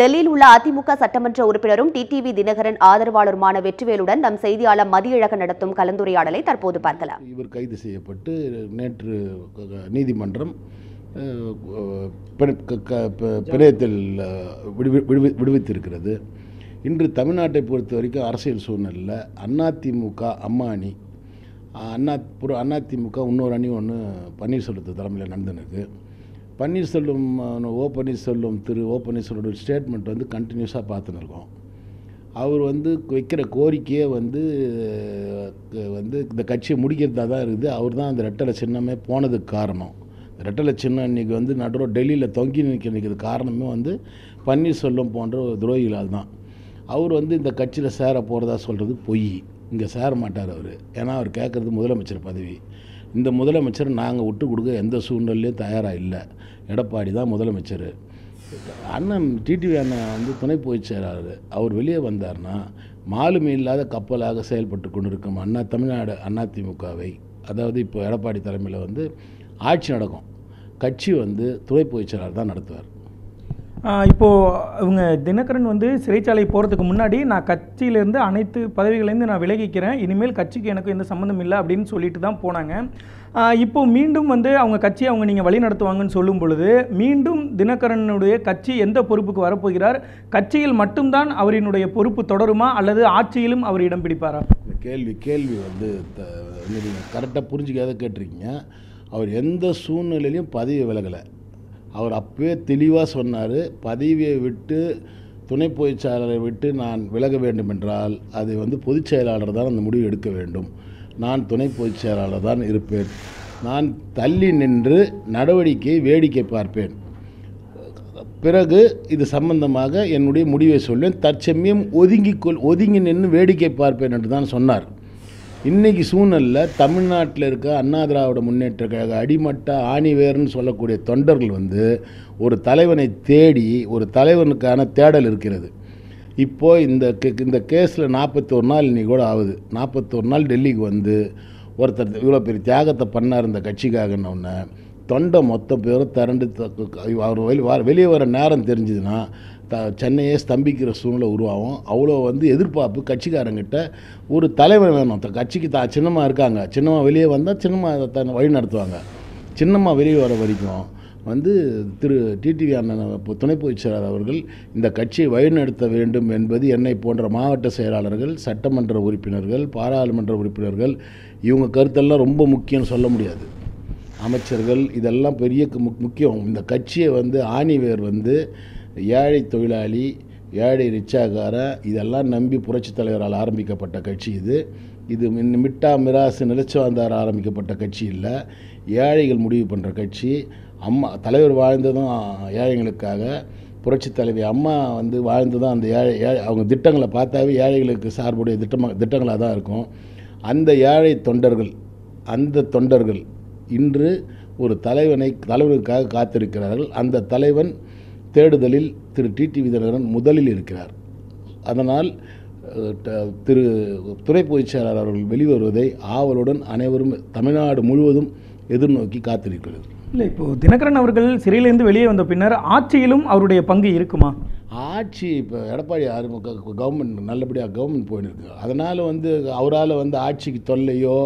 டெல்லியில் உள்ள அதிமுக சட்டமன்ற உறுப்பினரும் டிடிவி தினகரன் ஆதரவாளருமான வெற்றிவேலுடன் நம் செய்தியாளர் மதியழகம் நடத்தும் கலந்துரையாடலை தற்போது பார்க்கலாம். இவர் கைது செய்யப்பட்டு நேற்று நீதிமன்றம் க- க- ப- பிணையத்தில் விடுவித்திருக்கிறது. இன்று தமிழ்நாட்டை பொறுத்த வரைக்கும் அரசியல் சூழ்நிலையில் அதிமுக அம்மாணி அண்ணா புற அதிமுக இன்னொரு அணி ஒன்று பன்னீர்செல்வத்து தலைமையில் நடந்துனுக்கு பன்னீர்செல்வம் ஓ பன்னீர்செல்வம் திரு ஓ பன்னீர்செல்வம் ஸ்டேட்மெண்ட் வந்து கண்டினியூஸாக பார்த்துன்னு இருக்கோம் அவர் வந்து வைக்கிற கோரிக்கையே வந்து வந்து இந்த கட்சியை முடிக்கிறதா தான் இருக்குது. அவர் தான் அந்த ரெட்டலை சின்னமே போனதுக்கு காரணம். இந்த ரெட்டலை சின்னம் இன்றைக்கி வந்து நடுவில் டெல்லியில் தொங்கி நிற்க காரணமே வந்து பன்னீர்செல்வம் போன்ற ஒரு துரோகிகளால் தான். அவர் வந்து இந்த கட்சியில் சேர போகிறதா சொல்கிறது பொய். இங்கே சேர மாட்டார் அவர். ஏன்னா அவர் கேட்குறது முதலமைச்சர் பதவி. இந்த முதலமைச்சர் நாங்கள் விட்டு கொடுக்க எந்த சூழ்நிலையும் தயாராக இல்லை. எடப்பாடி தான் முதலமைச்சர். அண்ணன் டிடிவி அண்ணன் வந்து துணை பொதுச் அவர் வெளியே வந்தார்னா மாலுமி இல்லாத கப்பலாக செயல்பட்டு கொண்டிருக்கும் அண்ணா தமிழ்நாடு அதிமுகவை அதாவது இப்போ எடப்பாடி தலைமையில் வந்து ஆட்சி நடக்கும். கட்சி வந்து துணை பொதுச் தான் நடத்துவார். இப்போது இவங்க தினகரன் வந்து சிறைச்சாலை போகிறதுக்கு முன்னாடி நான் கட்சியிலேருந்து அனைத்து பதவிகளைருந்து நான் விலகிக்கிறேன். இனிமேல் கட்சிக்கு எனக்கு எந்த சம்மந்தம் இல்லை அப்படின்னு சொல்லிட்டு தான் போனாங்க. இப்போ மீண்டும் வந்து அவங்க கட்சியை அவங்க நீங்கள் வழி நடத்துவாங்கன்னு சொல்லும் பொழுது மீண்டும் தினகரனுடைய கட்சி எந்த பொறுப்புக்கு வரப்போகிறார்? கட்சியில் மட்டும்தான் அவரினுடைய பொறுப்பு தொடருமா? அல்லது ஆட்சியிலும் அவர் இடம் பிடிப்பாரா? கேள்வி கேள்வி வந்து கரெக்டாக புரிஞ்சிக்காத கேட்டிருக்கீங்க. அவர் எந்த சூழ்நிலையிலையும் பதவி விலகலை. அவர் அப்பவே தெளிவாக சொன்னார் பதவியை விட்டு துணை பொதுச் செயலாளரை விட்டு நான் விலக வேண்டும் என்றால் அது வந்து பொதுச் செயலாளர் தான் அந்த முடிவு எடுக்க வேண்டும். நான் துணை பொதுச் செயலாளர் தான் இருப்பேன். நான் தள்ளி நின்று நடவடிக்கையை வேடிக்கை பார்ப்பேன். பிறகு இது சம்பந்தமாக என்னுடைய முடிவை சொல்வேன். தற்சமயம் ஒதுங்கிக்கொள் ஒதுங்கி நின்று வேடிக்கை பார்ப்பேன் என்று தான் சொன்னார். இன்றைக்கி சூழ்நிலையில் தமிழ்நாட்டில் இருக்க அண்ணா திராவிட முன்னேற்ற கழக அடிமட்ட ஆணிவேர்னு சொல்லக்கூடிய தொண்டர்கள் வந்து ஒரு தலைவனை தேடி ஒரு தலைவனுக்கான தேடல் இருக்கிறது. இப்போது இந்த கே- இந்த கேஸில் நாற்பத்தோரு நாள் இன்றைக்கி கூட ஆகுது. நாற்பத்தோரு நாள் டெல்லிக்கு வந்து ஒருத்தர் இவ்வளோ பெரிய தியாகத்தை பண்ணார் இந்த கட்சிக்காகன்னொன்னே தொண்டை மொத்த பேரும் திரண்டு அவர் வெளி வெளியே வர நேரம் தெரிஞ்சுதுன்னா த சென்னையே ஸ்தம்பிக்கிற சூழ்நிலை உருவாகும். அவ்வளோ வந்து எதிர்பார்ப்பு கட்சிக்காரங்கிட்ட ஒரு தலைவர் வேணும். த- கட்சிக்கு தா சின்னமாக இருக்காங்க. சின்னமாக வெளியே வந்தால் சின்னமாக தன் வழி நடத்துவாங்க. சின்னமாக வெளியே வர வரைக்கும் வந்து திரு டிடிவி அண்ணன் இப்போ துணை பொதுச் செயலாளர் அவர்கள் இந்த கட்சியை வழிநடத்த வேண்டும் என்பது என்னை போன்ற மாவட்ட செயலாளர்கள் சட்டமன்ற உறுப்பினர்கள் பாராளுமன்ற உறுப்பினர்கள் இவங்க கருத்தெல்லாம் ரொம்ப முக்கியம்னு சொல்ல முடியாது. அமைச்சர்கள் இதெல்லாம் பெரிய முக்- முக்கியம். இந்த கட்சியை வந்து ஆணிவேர் வந்து ஏழை தொழிலாளி ஏழை ரிச்சாக்காரன் இதெல்லாம் நம்பி புரட்சித் தலைவரால் ஆரம்பிக்கப்பட்ட கட்சி இது. இது மின் மிட்டா மிராசு நிலச்சி வந்தார் ஆரம்பிக்கப்பட்ட கட்சி இல்லை. ஏழைகள் முடிவு பண்ணுற கட்சி. அம்மா தலைவர் வாழ்ந்ததும் ஏழைகளுக்காக புரட்சி தலைவி அம்மா வந்து வாழ்ந்ததும் அந்த ஏழை ஏழை அவங்க திட்டங்களை பார்த்தாவே ஏழைகளுக்கு சார்புடைய திட்டமாக திட்டங்களாக தான் இருக்கும். அந்த ஏழை தொண்டர்கள் அந்த தொண்டர்கள் இன்று ஒரு தலைவனை தலைவனுக்காக காத்திருக்கிறார்கள். அந்த தலைவன் தேடுதலில் திரு டிடி விதிநகரன் முதலில் இருக்கிறார். அதனால் திரு துறை பொதுச் செயலாளர் அவர்கள் வெளிவருவதை ஆவலுடன் அனைவரும் தமிழ்நாடு முழுவதும் எதிர்நோக்கி காத்திருக்கிறது. இல்லை இப்போ தினகரன் அவர்கள் சிறையிலேருந்து வெளியே வந்த பின்னர் ஆட்சியிலும் அவருடைய பங்கு இருக்குமா? ஆட்சி இப்போ எடப்பாடி கவர்மெண்ட் நல்லபடியாக கவர்மெண்ட் போயின்னு இருக்கு அதனால் வந்து அவரால் வந்து ஆட்சிக்கு தொல்லையோ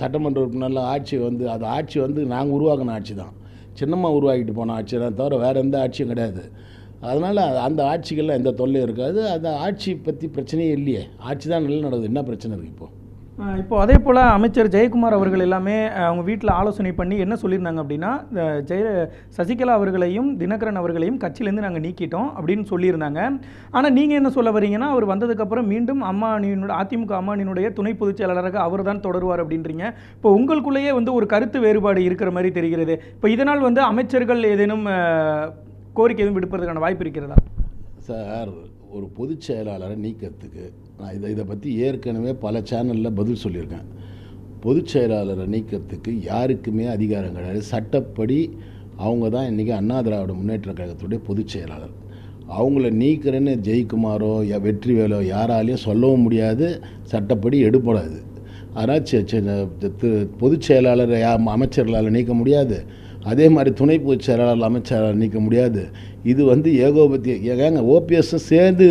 சட்டமன்ற உறுப்பினர்லாம் ஆட்சி வந்து அது ஆட்சி வந்து நாங்கள் உருவாக்கின ஆட்சி தான் சின்னம்மா உருவாக்கிட்டு போன ஆட்சி தான் தவிர வேறு எந்த ஆட்சியும் கிடையாது. அதனால் அந்த ஆட்சிக்கெல்லாம் எந்த தொல்லையும் இருக்காது. அந்த ஆட்சி பற்றி பிரச்சனையே இல்லையே. ஆட்சி தான் நல்லா நடக்குது என்ன பிரச்சனை இருக்குது இப்போது இப்போ அதே போல் அமைச்சர் ஜெயக்குமார் அவர்கள் எல்லாமே அவங்க வீட்டில் ஆலோசனை பண்ணி என்ன சொல்லியிருந்தாங்க அப்படின்னா இந்த ஜெய சசிகலா அவர்களையும் தினகரன் அவர்களையும் கட்சியிலேருந்து நாங்கள் நீக்கிட்டோம் அப்படின்னு சொல்லியிருந்தாங்க. ஆனால் நீங்கள் என்ன சொல்ல வரீங்கன்னா அவர் வந்ததுக்கப்புறம் மீண்டும் அம்மா அணியினுடைய அதிமுக அம்மா அணியினுடைய துணை பொதுச் செயலாளராக அவர் தான் தொடருவார் அப்படின்றீங்க. இப்போ உங்களுக்குள்ளேயே வந்து ஒரு கருத்து வேறுபாடு இருக்கிற மாதிரி தெரிகிறது. இப்போ இதனால் வந்து அமைச்சர்கள் ஏதேனும் கோரிக்கை எதுவும் விடுப்பதற்கான வாய்ப்பு இருக்கிறதா? சார் ஒரு பொதுச் செயலாளரை நீக்கிறதுக்கு நான் இதை இதை பற்றி ஏற்கனவே பல சேனலில் பதில் சொல்லியிருக்கேன். பொதுச் செயலாளரை நீக்கிறதுக்கு யாருக்குமே அதிகாரம் கிடையாது. சட்டப்படி அவங்க தான் இன்றைக்கி அண்ணா திராவிட முன்னேற்ற கழகத்துடைய பொதுச் செயலாளர். அவங்கள நீக்கிறேன்னு ஜெயக்குமாரோ வெற்றிவேலோ யாராலையும் சொல்லவும் முடியாது சட்டப்படி எடுப்படாது ஆனால் பொதுச் செயலாளரை யா அமைச்சர்களால் நீக்க முடியாது. அதே மாதிரி துணை பொதுச் செயலாளர் அமைச்சராக நீக்க முடியாது. இது வந்து ஏகோபத்திய ஏங்க ஓபிஎஸ்ஸும் சேர்ந்து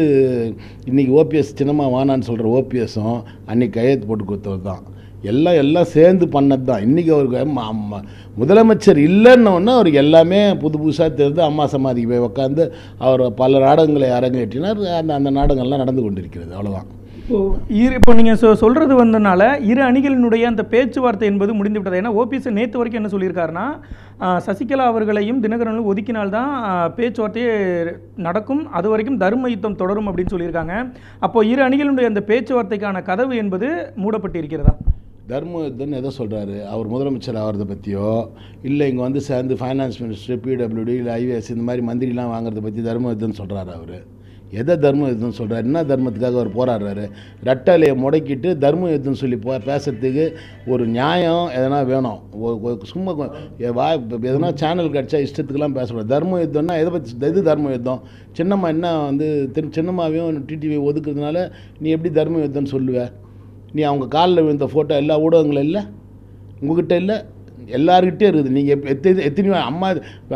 இன்றைக்கி ஓபிஎஸ் சின்னம்மா வானான்னு சொல்கிற ஓபிஎஸும் அன்றைக்கி கையெழுத்து போட்டு கொடுத்தவர் தான். எல்லாம் எல்லாம் சேர்ந்து பண்ணது தான். இன்றைக்கி அவருக்கு ம- முதலமைச்சர் இல்லைன்னொன்னே அவருக்கு எல்லாமே புது புதுசாக தெரிந்து அம்மா சமாதிக்கு போய் உட்காந்து அவர் பல நாடகங்களை அரங்கேற்றினார். அந்த அந்த நாடகங்கள்லாம் நடந்து கொண்டிருக்கிறது. அவ்வளோதான் இப்போ இரு இப்போ நீங்கள் சொ சொல்கிறது வந்தனால இரு அணிகளினுடைய அந்த பேச்சுவார்த்தை என்பது முடிந்து விட்டது ஏன்னா ஓபிஎஸ் நேற்று வரைக்கும் என்ன சொல்லியிருக்காருன்னா சசிகலா அவர்களையும் தினகரனும் ஒதுக்கினால்தான் பேச்சுவார்த்தையே நடக்கும். அது வரைக்கும் தர்ம யுத்தம் தொடரும் அப்படின்னு சொல்லியிருக்காங்க. அப்போ இரு அணிகளுடைய அந்த பேச்சுவார்த்தைக்கான கதவு என்பது மூடப்பட்டு இருக்கிறதா தர்ம யுத்தம்னு எதை சொல்கிறாரு அவர் முதலமைச்சர் ஆகிறத பற்றியோ இல்லை இங்கே வந்து சேர்ந்து ஃபைனான்ஸ் மினிஸ்டர் பிடபிள்யூடி இல்லை ஐவிஎஸ் இந்த மாதிரி மந்திரிலாம் வாங்குறத பற்றி தர்ம யுத்தம்னு சொல்கிறாரு அவர். எதை தர்ம யுத்தம்னு சொல்கிறார் என்ன தர்மத்துக்காக அவர் போராடுறாரு? ரெட்டலையை முடக்கிட்டு தர்ம யுத்தம் சொல்லி போ பேசுறதுக்கு ஒரு நியாயம் எதனா வேணும். சும்மா வா எதனா சேனல் கிடச்சா இஷ்டத்துக்குலாம் பேசக்கூடாது. தர்ம யுத்தம்னா எதை பற்றி எது தர்ம யுத்தம் சின்னம்மா என்ன வந்து திரு சின்னம்மாவையும் டிடிவி ஒதுக்குறதுனால நீ எப்படி தர்ம யுத்தம்னு சொல்லுவ? நீ அவங்க காலில் விழுந்த ஃபோட்டோ எல்லா ஊடகங்களும் இல்லை? உங்ககிட்ட இல்லை? எல்லாருக்கிட்டே இருக்குது. நீங்கள் எத்தனை எத்தனையோ அம்மா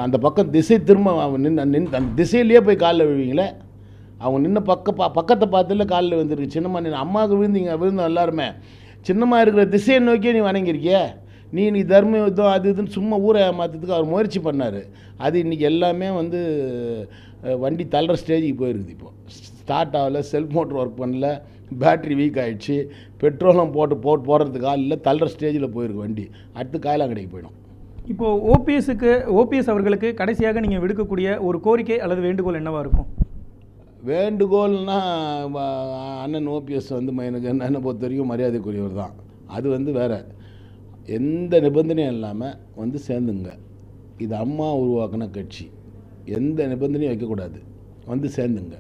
அந்த பக்கம் திசை திரும்ப நின்று நின்று அந்த திசையிலேயே போய் காலில் விழுவீங்களே? அவங்க நின்று பக்க பா பக்கத்தை பார்த்துல காலில் விழுந்துருக்கு. சின்னம்மா நின்று அம்மாவுக்கு விழுந்தீங்க விழுந்தோம் எல்லாருமே சின்னம்மா இருக்கிற திசையை நோக்கியே நீ வணங்கியிருக்கிய. நீ நீ தர்ம யுத்தம் அது இதுன்னு சும்மா ஊரை ஏமாத்துறதுக்கு அவர் முயற்சி பண்ணார். அது இன்றைக்கி எல்லாமே வந்து வண்டி தள்ளுற ஸ்டேஜுக்கு போயிருக்குது இப்போ. ஸ்டார்ட் ஆகல செல் மோட்டர் ஒர்க் பண்ணல பேட்ரி வீக் ஆகிடுச்சு பெட்ரோலும் போட்டு போட்டு போடுறதுக்கு ஆள் இல்லை தள்ளுற ஸ்டேஜில் போயிருக்கு வண்டி. அடுத்து காயலாங்கடைக்கு போயிடும். இப்போ ஓபிஎஸ்க்கு ஓபிஎஸ் அவர்களுக்கு கடைசியாக நீங்கள் விடுக்கக்கூடிய ஒரு கோரிக்கை அல்லது வேண்டுகோள் என்னவாக இருக்கும்? வேண்டுகோள்னா அண்ணன் ஓபிஎஸ் வந்து எனக்கு என்னை பொறுத்த வரைக்கும் மரியாதைக்குரியவர் தான். அது வந்து வேற. எந்த நிபந்தனையும் இல்லாமல் வந்து சேர்ந்துங்க. இது அம்மா உருவாக்கின கட்சி. எந்த நிபந்தனையும் வைக்கக்கூடாது. வந்து சேர்ந்துங்க.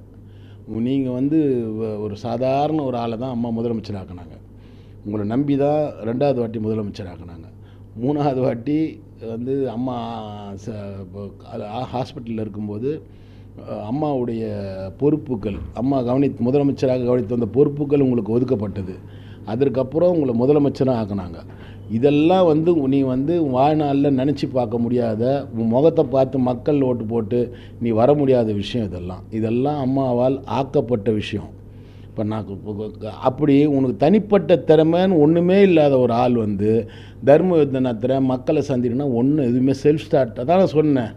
நீங்கள் வந்து ஒரு சாதாரண ஒரு ஆளை தான் அம்மா முதலமைச்சர் ஆக்குனாங்க. உங்களை நம்பி தான் ரெண்டாவது வாட்டி முதலமைச்சர் ஆக்குனாங்க. மூணாவது வாட்டி வந்து அம்மா ஹாஸ்பிட்டலில் இருக்கும்போது அம்மாவுடைய பொறுப்புகள் அம்மா கவனி முதலமைச்சராக கவனித்து வந்த பொறுப்புகள் உங்களுக்கு ஒதுக்கப்பட்டது. அதற்கப்புறம் உங்களை முதலமைச்சராக ஆக்குனாங்க. இதெல்லாம் வந்து நீ வந்து வாழ்நாளில் நினச்சி பார்க்க முடியாத உன் முகத்தை பார்த்து மக்கள் ஓட்டு போட்டு நீ வர முடியாத விஷயம் இதெல்லாம். இதெல்லாம் அம்மாவால் ஆக்கப்பட்ட விஷயம். இப்போ நான் அப்படி உனக்கு தனிப்பட்ட திறமைன்னு ஒன்றுமே இல்லாத ஒரு ஆள் வந்து தர்ம யுத்தனத்தில் மக்களை சந்திக்கணும்னா ஒன்றும் எதுவுமே செல்ஃப் ஸ்டார்ட் அதான் நான் சொன்னேன்.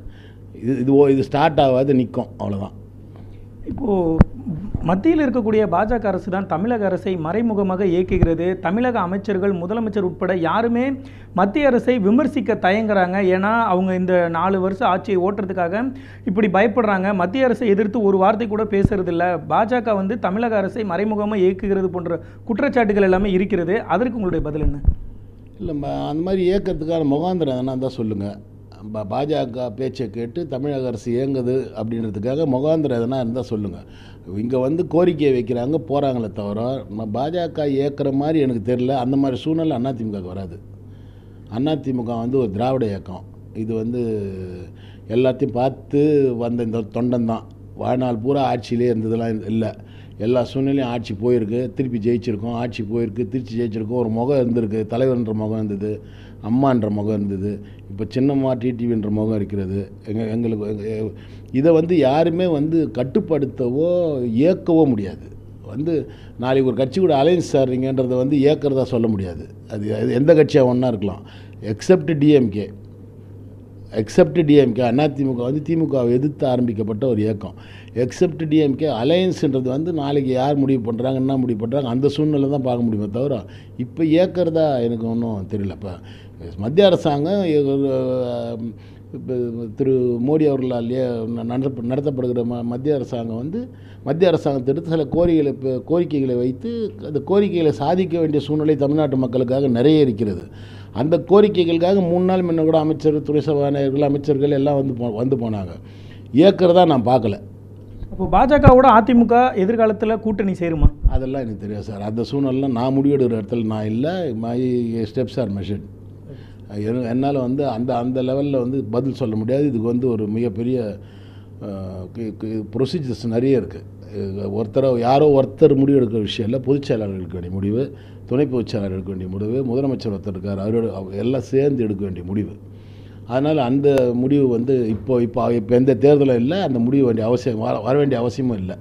இது இது இது ஸ்டார்ட் ஆகாது நிற்கும் அவ்வளோதான் இப்போது மத்தியில் இருக்கக்கூடிய பாஜக அரசு தான் தமிழக அரசை மறைமுகமாக இயக்குகிறது. தமிழக அமைச்சர்கள் முதலமைச்சர் உட்பட யாருமே மத்திய அரசை விமர்சிக்க தயங்குறாங்க. ஏன்னா அவங்க இந்த நாலு வருஷம் ஆட்சியை ஓட்டுறதுக்காக இப்படி பயப்படுறாங்க. மத்திய அரசை எதிர்த்து ஒரு வார்த்தை கூட பேசுறதில்ல. பாஜக வந்து தமிழக அரசை மறைமுகமாக இயக்குகிறது போன்ற குற்றச்சாட்டுகள் எல்லாமே இருக்கிறது. அதற்கு உங்களுடைய பதில் என்ன? இல்லை அந்த மாதிரி இயக்கத்துக்கான முகாந்திரம் எதனா தான் சொல்லுங்கள் பாஜக பேச்சை கேட்டு தமிழக அரசு இயங்குது அப்படின்றதுக்காக முகாந்திரம் எதனா இருந்தால் சொல்லுங்கள் இங்கே வந்து கோரிக்கையை வைக்கிறாங்க போகிறாங்களே தவிர பாஜக இயக்கிற மாதிரி எனக்கு தெரில அந்த மாதிரி சூழ்நிலை அதிமுகவுக்கு வராது. அதிமுக வந்து ஒரு திராவிட இயக்கம். இது வந்து எல்லாத்தையும் பார்த்து வந்த இந்த தொண்டன் தான். வாழ்நாள் பூரா ஆட்சியிலே இருந்ததெல்லாம் இல்லை. எல்லா சூழ்நிலையும் ஆட்சி போயிருக்கு. திருப்பி ஜெயிச்சிருக்கோம் ஆட்சி போயிருக்கு திருச்சி ஜெயிச்சிருக்கோம். ஒரு முகம் இருந்திருக்கு தலைவர்ன்ற முகம் இருந்தது. அம்மான்ற முகம் இருந்தது. இப்போ சின்னம்மா டிடிவின்ற முகம் இருக்கிறது. எங்கள் எங்களுக்கு இதை வந்து யாருமே வந்து கட்டுப்படுத்தவோ இயக்கவோ முடியாது. வந்து நாளைக்கு ஒரு கட்சி கூட அலைன்ஸ் சார்றீங்கன்றதை வந்து ஏற்கிறதா சொல்ல முடியாது. அது அது எந்த கட்சியாக ஒன்றா இருக்கலாம். எக்ஸப்ட் டிஎம்கே எக்ஸப்ட் டிஎம்கே அதிமுக வந்து திமுகவை எதிர்த்து ஆரம்பிக்கப்பட்ட ஒரு இயக்கம். எக்ஸப்ட் டிஎம்கே அலையன்ஸுன்றது வந்து நாளைக்கு யார் முடிவு பண்ணுறாங்க என்ன முடிவு பண்ணுறாங்க அந்த சூழ்நிலை தான் பார்க்க முடியுமே தவிர இப்போ ஏற்கிறதா எனக்கு ஒன்றும் தெரியல. இப்போ மத்திய அரசாங்கம் இப்போ திரு மோடி அவர்களாலேயே நடத்த நடத்தப்படுகிற ம மத்திய அரசாங்கம் வந்து மத்திய அரசாங்கத்திற்கு சில கோரிக்கைகளை இப்போ கோரிக்கைகளை வைத்து அந்த கோரிக்கைகளை சாதிக்க வேண்டிய சூழ்நிலை தமிழ்நாட்டு மக்களுக்காக நிறைய இருக்கிறது. அந்த கோரிக்கைகளுக்காக மூணு நாள் முன்ன கூட அமைச்சர் துறை சபாநாயகர்கள் அமைச்சர்கள் எல்லாம் வந்து போ வந்து போனாங்க. ஏற்கிறதா நான் பார்க்கல. அப்போ பாஜகவோட அதிமுக எதிர்காலத்தில் கூட்டணி சேருமா? அதெல்லாம் எனக்கு தெரியாது சார். அந்த சூழ்நிலை நான் முடிவெடுக்கிற இடத்துல நான் இல்லை. மை ஸ்டெப்ஸ் ஆர் மெஷர்ட் என்னால் வந்து அந்த அந்த லெவலில் வந்து பதில் சொல்ல முடியாது. இதுக்கு வந்து ஒரு மிகப்பெரிய ப்ரொசீஜர்ஸ் நிறைய இருக்குது ஒருத்தரை யாரோ ஒருத்தர் முடிவு எடுக்கிற விஷயம் இல்லை. பொதுச் செயலாளர் எடுக்க வேண்டிய முடிவு துணை பொதுச் செயலாளர் எடுக்க வேண்டிய முடிவு முதலமைச்சர் ஒருத்தர் இருக்கார் அவரோட எல்லாம் சேர்ந்து எடுக்க வேண்டிய முடிவு. அதனால் அந்த முடிவு வந்து இப்போ இப்போ இப்போ எந்த தேர்தலும் இல்லை அந்த முடிவு வேண்டிய அவசியம் வர வர வேண்டிய அவசியமும் இல்லை.